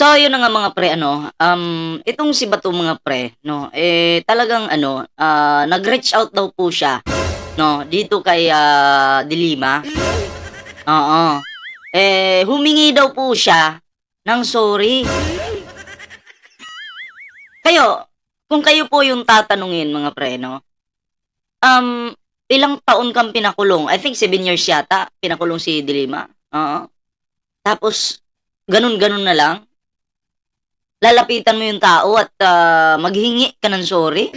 So, yun nga mga pre, ano, um, itong si Bato mga pre, no, eh, talagang, ano, ah, nag-reach out daw po siya, no, dito kay, ah, Dilima. Oo. Eh, humingi daw po siya ng sorry. Kayo, kung kayo po yung tatanungin mga pre, no, um, ilang taon kang pinakulong? I think 7 years yata, pinakulong si Dilima. Oo. Tapos, ganun-ganun na lang lalapitan mo yung tao at ah, maghingi ka ng sorry?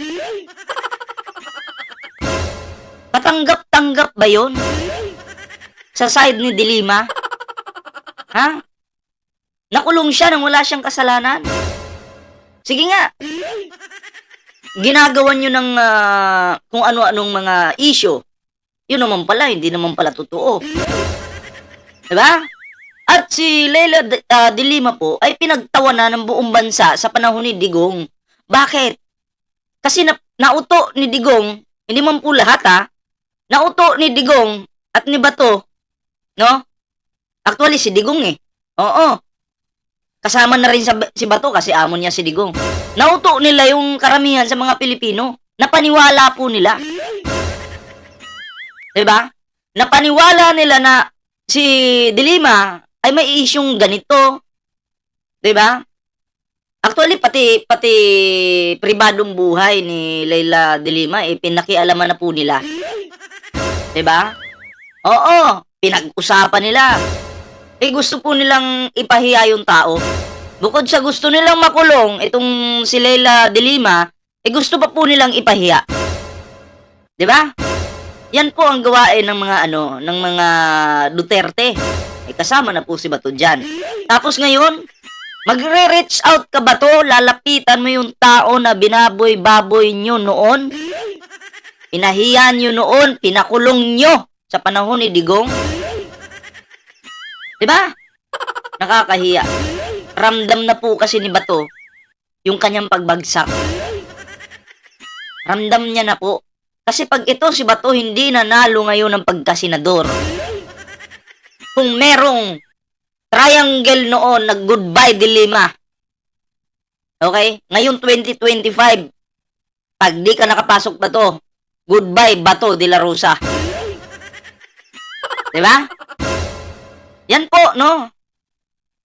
Patanggap-tanggap ba yun? Sa side ni Dilima? Ha? Nakulong siya nang wala siyang kasalanan? Sige nga. Ginagawan nyo ng ah, kung ano-anong mga issue. Yun naman pala, hindi naman pala totoo. Diba? At si Leila ah, de po ay pinagtawanan ng buong bansa sa panahon ni Digong. Bakit? Kasi na, nauto ni Digong, hindi man po lahat ha, nauto ni Digong at ni Bato, no? Actually, si Digong eh. Oo. Kasama na rin sa, si Bato kasi amo niya si Digong. Nauto nila yung karamihan sa mga Pilipino. Napaniwala po nila. Diba? Napaniwala nila na si Dilima ay may isyong ganito. 'Di ba? Actually pati pati pribadong buhay ni Leila De Lima eh pinakialaman na po nila. 'Di ba? Oo, pinag-usapan nila. Eh gusto po nilang ipahiya yung tao. Bukod sa gusto nilang makulong itong si Leila De Lima, eh gusto pa po nilang ipahiya. 'Di ba? Yan po ang gawain ng mga ano, ng mga Duterte. May kasama na po si Bato dyan. Tapos ngayon, magre-reach out ka ba to? Lalapitan mo yung tao na binaboy-baboy nyo noon? Pinahiyan nyo noon, pinakulong nyo sa panahon ni Digong? Diba? Nakakahiya. Ramdam na po kasi ni Bato yung kanyang pagbagsak. Ramdam niya na po. Kasi pag ito si Bato hindi nanalo ngayon ng pagkasinador, kung merong triangle noon na goodbye dilema. Okay? Ngayon 2025, pag di ka nakapasok ba to, goodbye Bato de la Rosa. Diba? Yan po, no?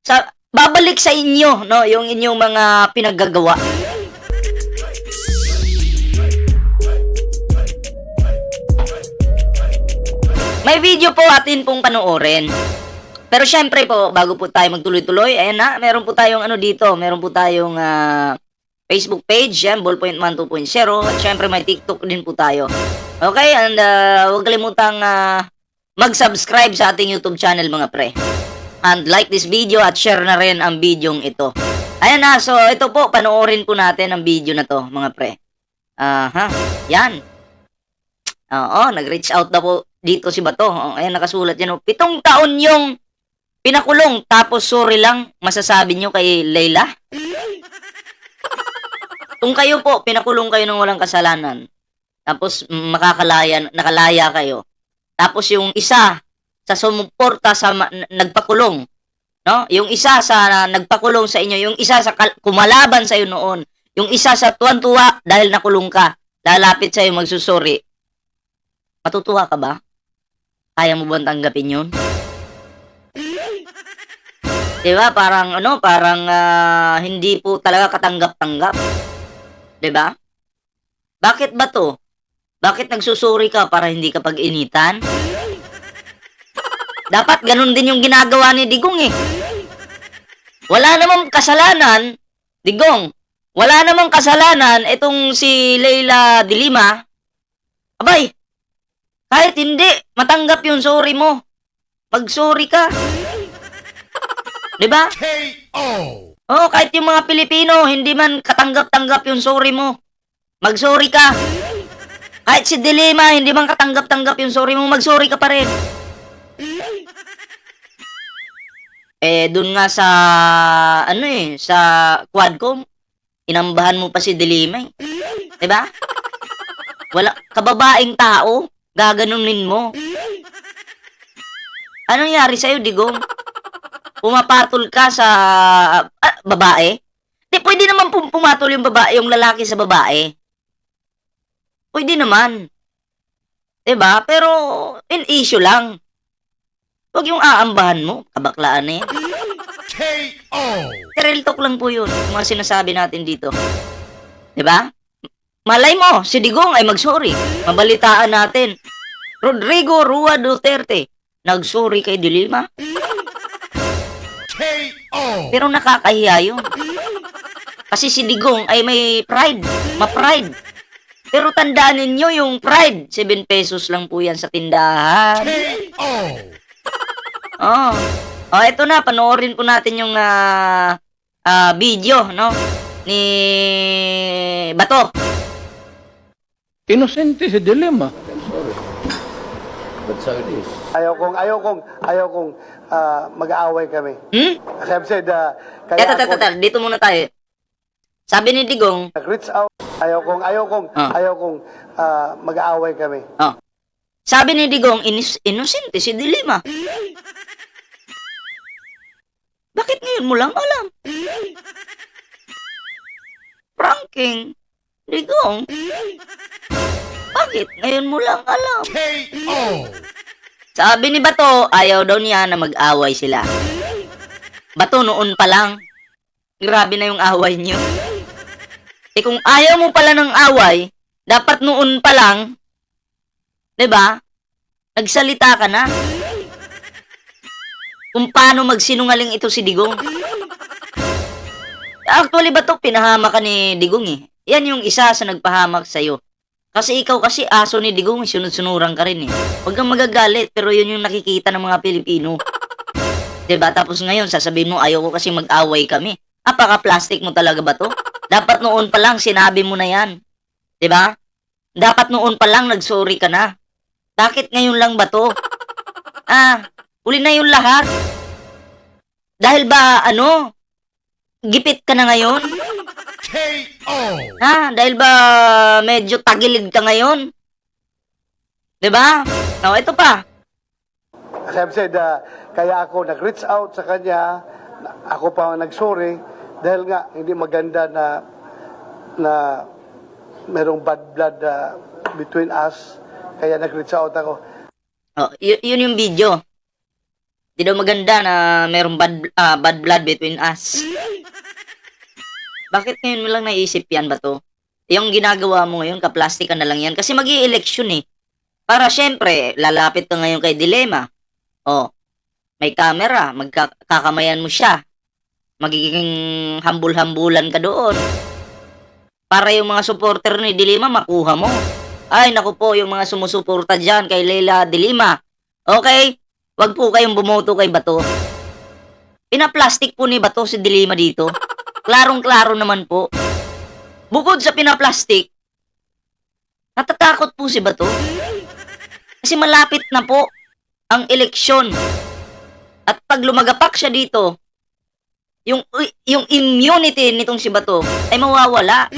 Sa, babalik sa inyo, no? Yung inyong mga pinaggagawa. May video po atin pong panoorin. Pero syempre po, bago po tayo magtuloy-tuloy, ayan na, meron po tayong ano dito, meron po tayong ah, Facebook page, yan, Ballpoint Man 2.0, at syempre may TikTok din po tayo. Okay, and uh, huwag kalimutang ah, mag-subscribe sa ating YouTube channel mga pre. And like this video at share na rin ang video ito. Ayan na, so ito po, panoorin po natin ang video na to mga pre. Aha, yan. Oo, nag-reach out na po dito si Bato. Oh, ayan, nakasulat yan. oh. Pitong taon yung pinakulong, tapos sorry lang, masasabi nyo kay Layla? Kung kayo po, pinakulong kayo ng walang kasalanan, tapos makakalaya, nakalaya kayo, tapos yung isa sa sumuporta sa nagpakulong, no? Yung isa sa nagpakulong sa inyo, yung isa sa kumalaban sa iyo noon, yung isa sa tuwan-tuwa dahil nakulong ka, lalapit sa iyo magsusuri. Matutuwa ka ba? Kaya mo ba tanggapin yun? Di ba? Parang ano, parang ah, hindi po talaga katanggap-tanggap. Di ba? Bakit ba to? Bakit nagsusuri ka para hindi ka pag-initan? Dapat ganun din yung ginagawa ni Digong eh. Wala namang kasalanan, Digong, wala namang kasalanan itong si Leila Dilima. Abay, kahit hindi, matanggap yung sorry mo. Mag-sorry ka. 'Di ba? KO. Oh, kahit yung mga Pilipino, hindi man katanggap-tanggap yung sorry mo. Mag-sorry ka. Kahit si Dilima, hindi man katanggap-tanggap yung sorry mo, mag-sorry ka pa rin. Eh, dun nga sa, ano eh, sa Quadcom, inambahan mo pa si Dilima eh. 'Di ba? Wala, kababaeng tao, gaganunin mo. Anong nangyari sa'yo, Digong? pumapatol ka sa ah, babae. Di, pwede naman pum- pumatol yung babae, yung lalaki sa babae. Pwede naman. 'Di ba? Pero, in issue lang. Huwag yung aambahan mo, kabaklaan na yan. KO. Real talk lang po yun, yung mga sinasabi natin dito. 'Di ba? Malay mo, si Digong ay magsorry. Mabalitaan natin. Rodrigo Rua Duterte, nagsorry kay Dilima. Pero nakakahiya yun. Kasi si Digong ay may pride, ma-pride. Pero tandaan ninyo yung pride, 7 pesos lang po yan sa tindahan. Oh. Oh, ito na, panoorin po natin yung ah, ah, video, no? Ni Bato. Inosente si Dilema. Ayaw kong, ayaw kong, ayaw kong ah, mag-aaway kami. Hmm? As I've said, ah, kaya Eto, eto, ako dito muna tayo. Sabi ni Digong, nag-reach out. Ayaw kong, ayaw kong, Ah. ayaw kong ah, mag-aaway kami. oh. Sabi ni Digong, inis, inosente si Dilima. Bakit ngayon mo lang alam? Pranking. Digong. Bakit ngayon mo lang alam? KO. Sabi ni Bato, ayaw daw niya na mag-away sila. Bato, noon pa lang. Grabe na yung away niyo. Eh kung ayaw mo pala ng away, dapat noon pa lang, 'di ba? Nagsalita ka na. Kung paano magsinungaling ito si Digong. Actually ba to pinahama ka ni Digong eh. Yan yung isa sa nagpahamak sa'yo. Kasi ikaw kasi aso ni Digong, sunod-sunuran ka rin eh. Huwag kang magagalit, pero yun yung nakikita ng mga Pilipino. ba Tapos ngayon, sasabihin mo, ayaw ko kasi mag-away kami. Apaka-plastic mo talaga ba to? Dapat noon pa lang, sinabi mo na yan. ba Dapat noon pa lang, nag-sorry ka na. Bakit ngayon lang ba to? Ah, uli na yung lahat. Dahil ba, ano, gipit ka na ngayon? KO. Ha? Dahil ba medyo tagilid ka ngayon? 'Di ba? Oh, ito pa. As I've said, ah, kaya ako nag-reach out sa kanya, ako pa ang nag-sorry, dahil nga, hindi maganda na, na merong bad blood ah, between us, kaya nag-reach out ako. Oh, y- yun yung video. Di daw maganda na merong bad, ah, bad blood between us. Bakit ngayon mo lang naisip yan ba to? Yung ginagawa mo ngayon, kaplastikan na lang yan. Kasi mag election eh. Para syempre, lalapit ka ngayon kay Dilema. Oh, may camera, magkakamayan mo siya. Magiging hambul-hambulan ka doon. Para yung mga supporter ni Dilema makuha mo. Ay, naku po, yung mga sumusuporta dyan kay Leila Dilima. Okay? Wag po kayong bumoto kay Bato. Pinaplastic po ni Bato si Dilima dito. Klarong-klaro naman po. Bukod sa pinaplastic, natatakot po si Bato. Kasi malapit na po ang eleksyon. At pag lumagapak siya dito, yung yung immunity nitong si Bato ay mawawala.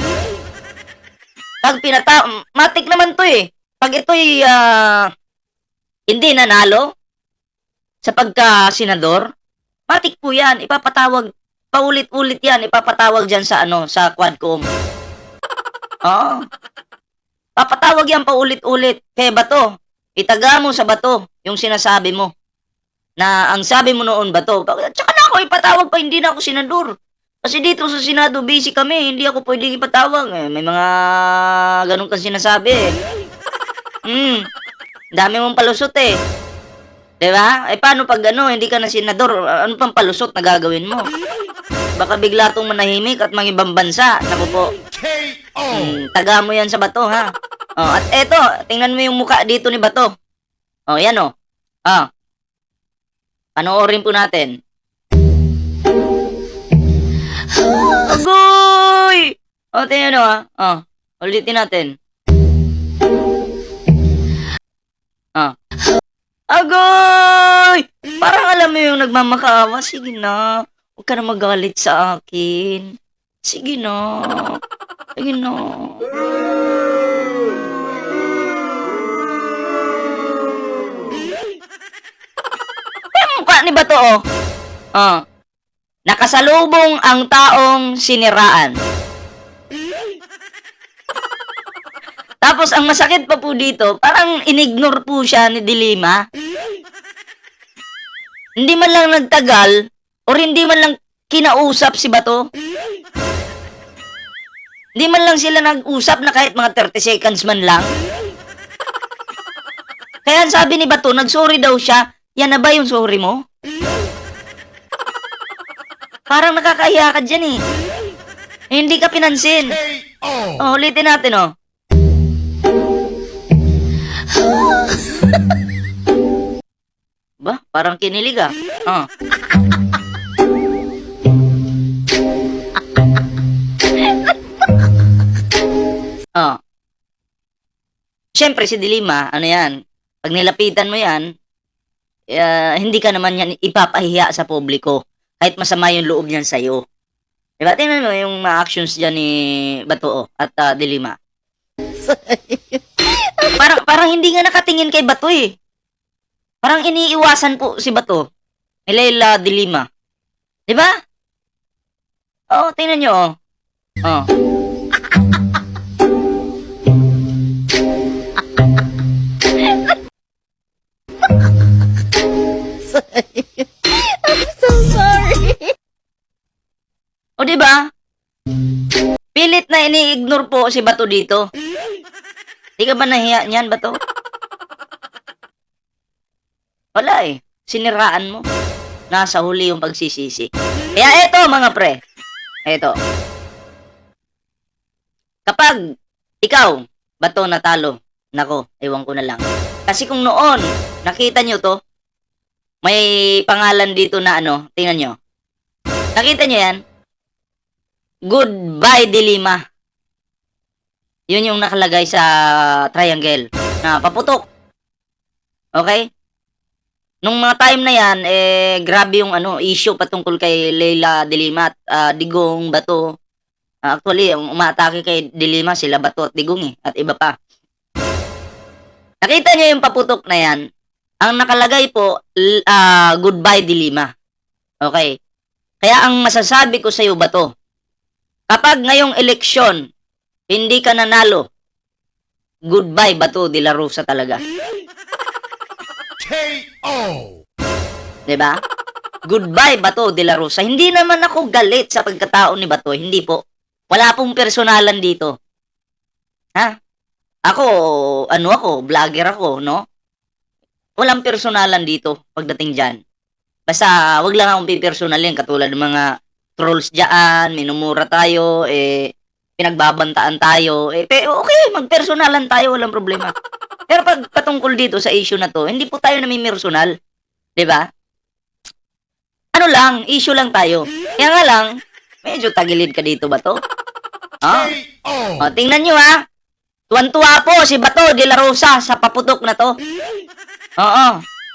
Pag pinata matik naman to eh. Pag ito'y ah, hindi nanalo sa pagka senador, matik po 'yan. Ipapatawag paulit-ulit 'yan, ipapatawag diyan sa ano, sa Quadcom. Oo. Papatawag 'yan paulit-ulit kay Bato. Itaga mo sa Bato yung sinasabi mo. Na ang sabi mo noon Bato, tsaka na ako ipatawag pa hindi na ako senador. Kasi dito sa Senado, busy kami. Hindi ako pwedeng ipatawag. Eh, may mga ganun kang sinasabi eh. Hmm. Dami mong palusot eh. Diba? Eh paano pag ano, hindi ka na senador, ano pang palusot na gagawin mo? Baka bigla tong manahimik at mangibang bansa. Naku po. Hmm, taga mo yan sa bato ha. Oh, at eto, tingnan mo yung muka dito ni Bato. Oh, yan oh. Ah. Panoorin po natin. Agoy! O, tingnan nyo, ha? O, ulitin natin. Ah. Agoy! Parang alam mo yung nagmamakaawa. Sige na. Huwag ka na magalit sa akin. Sige na. Sige na. Yung mukha ni Bato, oh. Oh. Nakasalubong ang taong siniraan. Tapos ang masakit pa po dito, parang inignore po siya ni Dilima. Hindi man lang nagtagal or hindi man lang kinausap si Bato. Hindi man lang sila nag-usap na kahit mga 30 seconds man lang. Kaya sabi ni Bato, nag-sorry daw siya. Yan na ba yung sorry mo? Parang nakakahiya ka dyan eh. Eh, Hindi ka pinansin. Oh, ulitin natin oh. ba, parang kinilig ah. Oh. Oh. Siyempre si Dilima, ano yan, pag nilapitan mo yan, eh, hindi ka naman yan ipapahiya sa publiko kahit masama yung loob niyan sa'yo. Diba? Tingnan mo yung mga actions dyan ni Bato at ah, Dilima. parang, parang hindi nga nakatingin kay Bato eh. Parang iniiwasan po si Bato. Ni Leila Dilima. Diba? Oo, tingnan nyo oh. Oh. So sorry. O di ba? Pilit na ini-ignore po si Bato dito. Di ka ba nahiya niyan, Bato? Wala eh. Siniraan mo. Nasa huli yung pagsisisi. Kaya eto mga pre. Eto. Kapag ikaw, Bato natalo, nako, ewan ko na lang. Kasi kung noon, nakita nyo to, may pangalan dito na ano, tingnan nyo. Nakita nyo yan? Goodbye, Dilima. Yun yung nakalagay sa triangle na paputok. Okay? Nung mga time na yan, eh, grabe yung ano, issue patungkol kay Leila Dilima at ah, Digong Bato. Ah, actually, ang umaatake kay Dilima, sila Bato at Digong eh, at iba pa. Nakita niyo yung paputok na yan? Ang nakalagay po, ah, goodbye Dilima. Okay? Kaya ang masasabi ko sa iyo Bato, Kapag ngayong eleksyon, hindi ka nanalo, goodbye Bato de la Rosa talaga. K.O. 'Di ba? Goodbye Bato de la Rosa. Hindi naman ako galit sa pagkatao ni Bato, hindi po. Wala pong personalan dito. Ha? Ako, ano ako, vlogger ako, no? Walang personalan dito pagdating dyan. Basta, wag lang akong pipersonalin katulad ng mga trolls dyan, minumura tayo, eh, pinagbabantaan tayo, eh, pe, okay, magpersonalan tayo, walang problema. Pero pag patungkol dito sa issue na to, hindi po tayo namimersonal. ba? Ano lang, issue lang tayo. Kaya nga lang, medyo tagilid ka dito ba to? Ah, K.O. o, tingnan nyo ha. Tuwan-tuwa po si Bato de la Rosa sa paputok na to. Oo.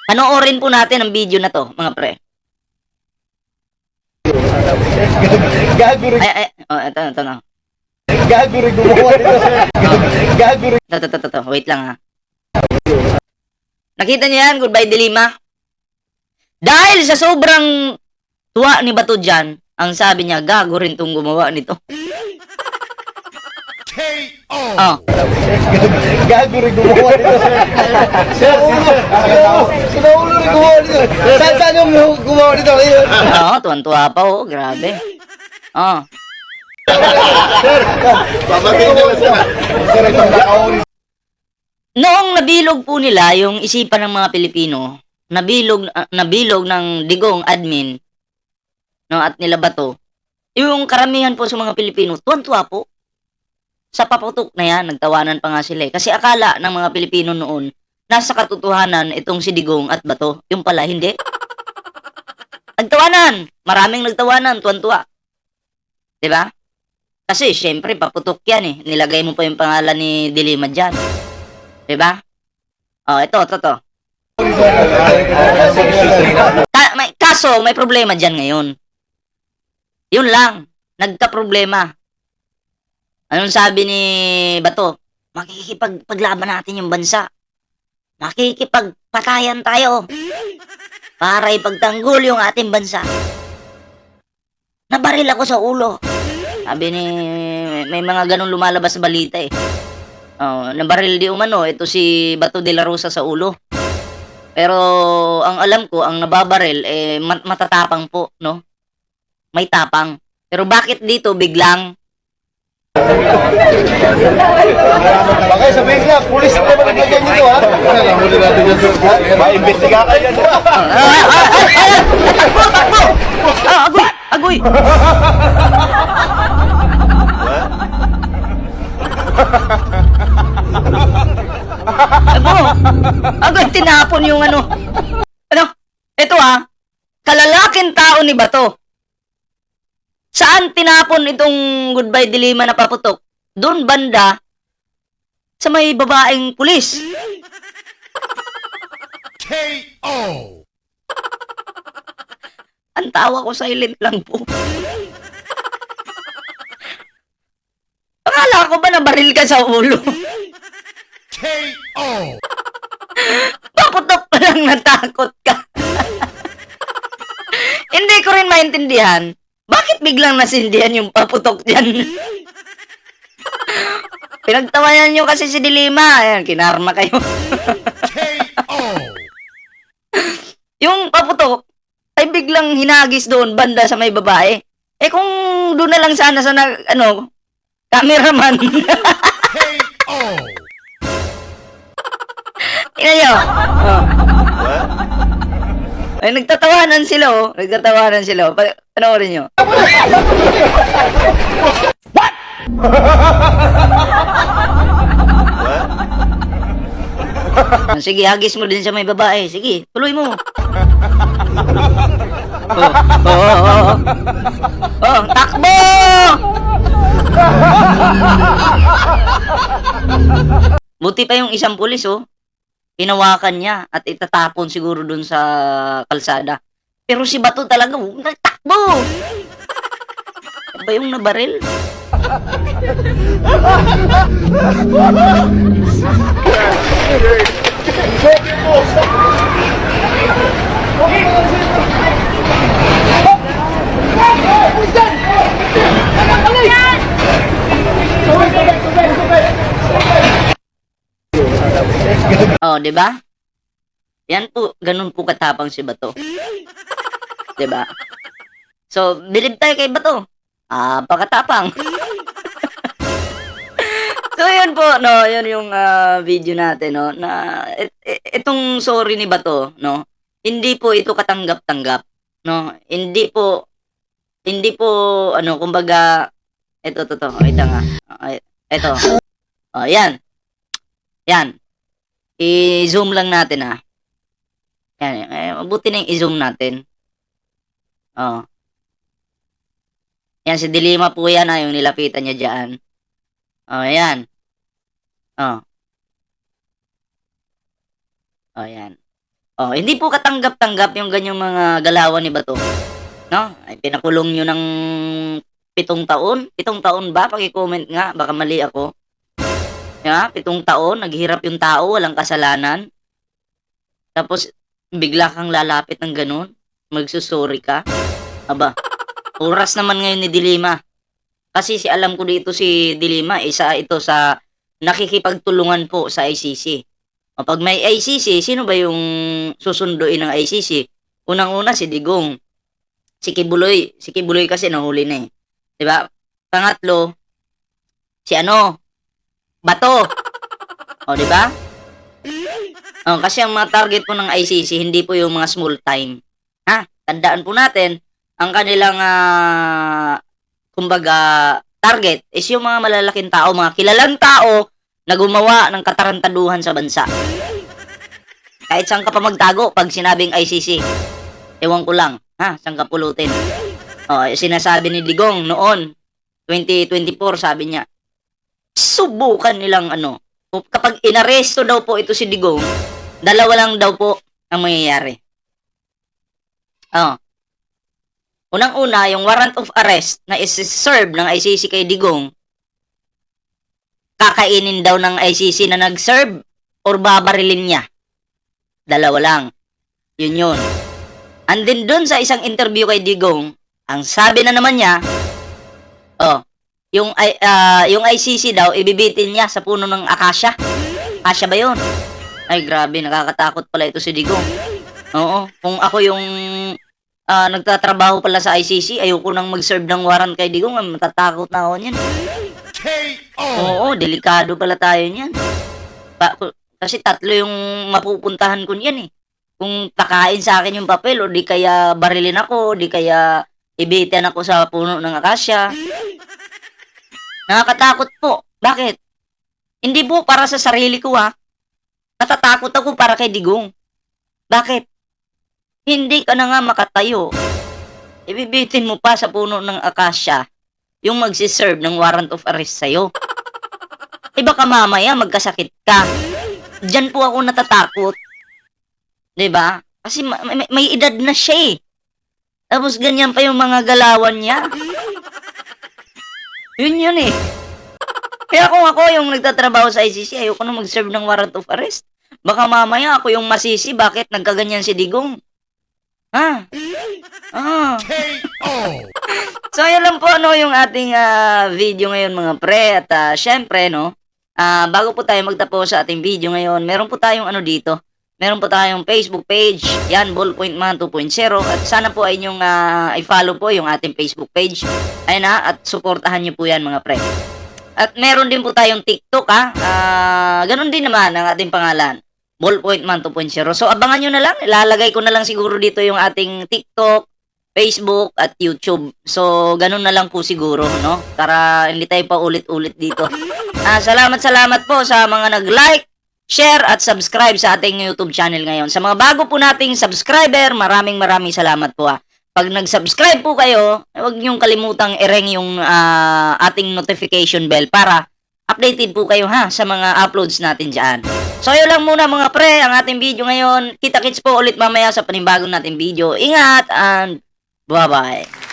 Panoorin po natin ang video na to, mga pre. Gago rin, Ay, ay, oh, ito, ito na. gago rin gumawa nito. Gago rin. Ito, ito, ito, ito. Wait lang ha. Nakita niyo yan? Goodbye, Dilima. Dahil sa sobrang tuwa ni Bato dyan, ang sabi niya, gago rin tong gumawa nito. Oh, Gago rin gumawa nito. Sir, ulo. Sino ulo rin gumawa nito? Saan saan yung gumawa nito? Oo, tuwan-tuwa pa, oh, grabe. Oh, Pamatay nila sir. Sir, itong nakauli. Noong nabilog po nila yung isipan ng mga Pilipino, nabilog ah, nabilog ng digong admin no at nila bato. Yung karamihan po sa mga Pilipino, tuwan-tuwa po. Sa paputok na yan, nagtawanan pa nga sila eh. Kasi akala ng mga Pilipino noon, nasa katotohanan itong si Digong at Bato. Yung pala, hindi. Nagtawanan! Maraming nagtawanan, tuwan-tuwa. ba? Kasi, syempre, paputok yan eh. Nilagay mo pa yung pangalan ni Dilima dyan. ba? Oh, ito, ito, ito. Ka- may, kaso, may problema dyan ngayon. Yun lang. Nagka-problema. Anong sabi ni Bato? Makikipagpaglaban natin yung bansa. Makikipagpatayan tayo. para ipagtanggol yung ating bansa. Nabaril ako sa ulo. Sabi ni, may mga ganong lumalabas sa balita eh. Oh, nabaril di umano, ito si Bato de la Rosa sa ulo. Pero ang alam ko, ang nababaril, eh, mat- matatapang po, no? May tapang. Pero bakit dito biglang Bakit sabihin niya, pulis na naman ang ganyan nito ha? Huli natin yan sir. Maimbestiga ka yan. Agoy, agoy! Ago, agoy, tinapon yung ano. Ano? Ito ah, kalalaking tao ni Bato. Saan tinapon itong goodbye dilima na paputok? Doon banda sa may babaeng pulis. K.O. Ang tawa ko silent lang po. Akala ko ba nabaril ka sa ulo? K.O. Paputok pa lang natakot ka. Hindi ko rin maintindihan. Bakit biglang nasindihan yung paputok dyan? Pinagtawanan nyo kasi si Dilima. Ayan, kinarma kayo. Yung paputok ay biglang hinagis doon banda sa may babae. Eh kung doon na lang sana sa nag, ano, cameraman. Tingnan nyo. Oh. Ay, nagtatawanan sila, oh. Nagtatawanan sila, oh. Pa- Panoorin nyo. Sige, hagis mo din sa may babae. Sige, tuloy mo. Oh, oh, oh, oh. Oh, takbo! Buti pa yung isang pulis, oh hinawakan niya at itatapon siguro dun sa kalsada. Pero si Bato talaga, oh, nagtakbo! Ano ba yung nabaril? Oh, 'di ba? Yan po, ganun po katapang si Bato. 'Di ba? So, bilib tayo kay Bato. Ah, pakatapang. So, yun po, no, yun yung ah, video natin, no, na et- et- itong sorry ni Bato, no, hindi po ito katanggap-tanggap, no, hindi po, hindi po, ano, kumbaga, ito, to, to, lang nga, ito, oh, yan, yan, i-zoom lang natin ah. Yan, eh, mabuti na yung i-zoom natin. Oh. Yan, si Dilima po yan ah, yung nilapitan niya dyan. Oh, yan. Oh. Oh, yan. Oh, hindi po katanggap-tanggap yung ganyang mga galawan ni Bato. No? Ay, pinakulong nyo ng pitong taon. Pitong taon ba? Paki-comment nga. Baka mali ako. Yeah, pitong taon, naghirap yung tao, walang kasalanan. Tapos, bigla kang lalapit ng ganun, magsusuri ka. Aba, oras naman ngayon ni Dilima. Kasi si alam ko dito si Dilima, isa ito sa nakikipagtulungan po sa ICC. Pag may ICC, sino ba yung susunduin ng ICC? Unang-una si Digong. Si Kibuloy. Si Kibuloy kasi nahuli na eh. 'Di ba? Pangatlo, si ano, Bato. O, di ba? Oh, kasi ang mga target po ng ICC, hindi po yung mga small time. Ha? Tandaan po natin, ang kanilang, ah, kumbaga, target is yung mga malalaking tao, mga kilalang tao na gumawa ng katarantaduhan sa bansa. Kahit saan ka pa magtago pag sinabing ICC. Ewan ko lang, ha? Saan ka pulutin? Oh, sinasabi ni Digong noon, 2024, sabi niya, subukan nilang ano, kapag inaresto daw po ito si Digong, dalawa lang daw po ang mangyayari. Oh. Unang-una, yung warrant of arrest na is-serve ng ICC kay Digong, kakainin daw ng ICC na nag-serve or babarilin niya. Dalawa lang. Yun yun. And then doon sa isang interview kay Digong, ang sabi na naman niya, oh, yung ah, yung ICC daw ibibitin niya sa puno ng akasya. Akasya ba 'yon? Ay grabe, nakakatakot pala ito si Digong. Oo, kung ako yung ah, nagtatrabaho pala sa ICC, ayoko nang mag-serve ng warrant kay Digong, matatakot na ako niyan. Oo, delikado pala tayo niyan. Pa- kasi tatlo yung mapupuntahan ko niyan eh. Kung pakain sa akin yung papel o di kaya barilin ako, di kaya ibitin ako sa puno ng akasya. Nakakatakot po. Bakit? Hindi po para sa sarili ko ha. Natatakot ako para kay Digong. Bakit? Hindi ka na nga makatayo. Ibibitin mo pa sa puno ng akasya yung magsiserve ng warrant of arrest sa'yo. Eh baka mamaya magkasakit ka. Diyan po ako natatakot. ba? Kasi ma- may, may edad na siya eh. Tapos ganyan pa yung mga galawan niya. Yun yun eh. Kaya kung ako yung nagtatrabaho sa ICC, ayoko na mag-serve ng warrant of arrest. Baka mamaya ako yung masisi bakit nagkaganyan si Digong. Ha? Ah. K.O. So, yun lang po ano yung ating ah, video ngayon mga pre. At ah, syempre, no, ah, bago po tayo magtapos sa ating video ngayon, meron po tayong ano dito. Meron po tayong Facebook page. Yan, Ballpoint Man 2.0. At sana po ay inyong ah, i-follow po yung ating Facebook page. Ayun na, at suportahan nyo po yan mga pre. At meron din po tayong TikTok ha. Ah, ganun din naman ang ating pangalan. Ballpoint Man 2.0. So abangan nyo na lang. Ilalagay ko na lang siguro dito yung ating TikTok, Facebook at YouTube. So, ganun na lang po siguro, no? Para hindi tayo pa ulit-ulit dito. Ah, salamat, salamat po sa mga nag-like, share at subscribe sa ating YouTube channel ngayon. Sa mga bago po nating subscriber, maraming maraming salamat po ah. Pag nag-subscribe po kayo, huwag niyong kalimutang i-ring yung ah, ating notification bell para updated po kayo ha sa mga uploads natin dyan. So, yun lang muna mga pre, ang ating video ngayon. Kita-kits po ulit mamaya sa panibagong nating video. Ingat and Bye-bye.